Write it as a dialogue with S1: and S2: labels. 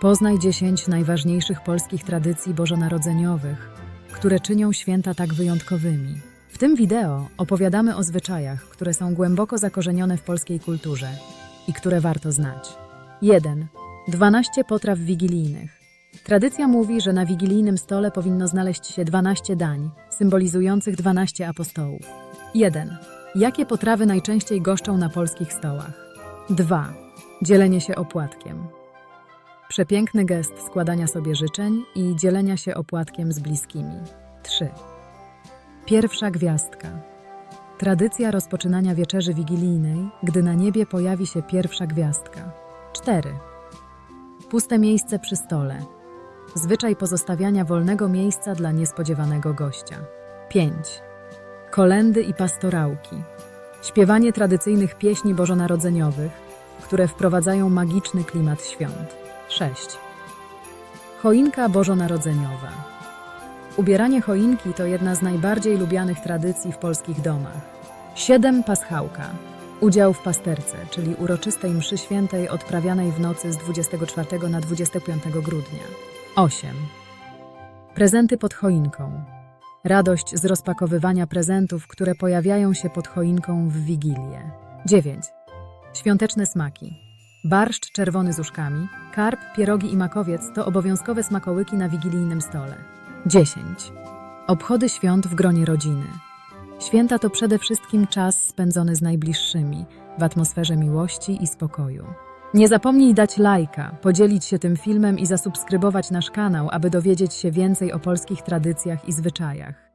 S1: Poznaj 10 najważniejszych polskich tradycji bożonarodzeniowych, które czynią święta tak wyjątkowymi. W tym wideo opowiadamy o zwyczajach, które są głęboko zakorzenione w polskiej kulturze i które warto znać. 1. 12 potraw wigilijnych. Tradycja mówi, że na wigilijnym stole powinno znaleźć się 12 dań, symbolizujących 12 apostołów. 1. Jakie potrawy najczęściej goszczą na polskich stołach? 2. Dzielenie się opłatkiem. Przepiękny gest składania sobie życzeń i dzielenia się opłatkiem z bliskimi. 3. Pierwsza gwiazdka. Tradycja rozpoczynania wieczerzy wigilijnej, gdy na niebie pojawi się pierwsza gwiazdka. 4. Puste miejsce przy stole. Zwyczaj pozostawiania wolnego miejsca dla niespodziewanego gościa. 5. Kolendy i pastorałki. Śpiewanie tradycyjnych pieśni bożonarodzeniowych, które wprowadzają magiczny klimat świąt. 6. Choinka bożonarodzeniowa. Ubieranie choinki to jedna z najbardziej lubianych tradycji w polskich domach. 7. Paschałka. Udział w pasterce, czyli uroczystej mszy świętej odprawianej w nocy z 24 na 25 grudnia. 8. Prezenty pod choinką. Radość z rozpakowywania prezentów, które pojawiają się pod choinką w Wigilię. 9. Świąteczne smaki. Barszcz czerwony z uszkami, karp, pierogi i makowiec to obowiązkowe smakołyki na wigilijnym stole. 10. Obchody świąt w gronie rodziny. Święta to przede wszystkim czas spędzony z najbliższymi, w atmosferze miłości i spokoju. Nie zapomnij dać lajka, podzielić się tym filmem i zasubskrybować nasz kanał, aby dowiedzieć się więcej o polskich tradycjach i zwyczajach.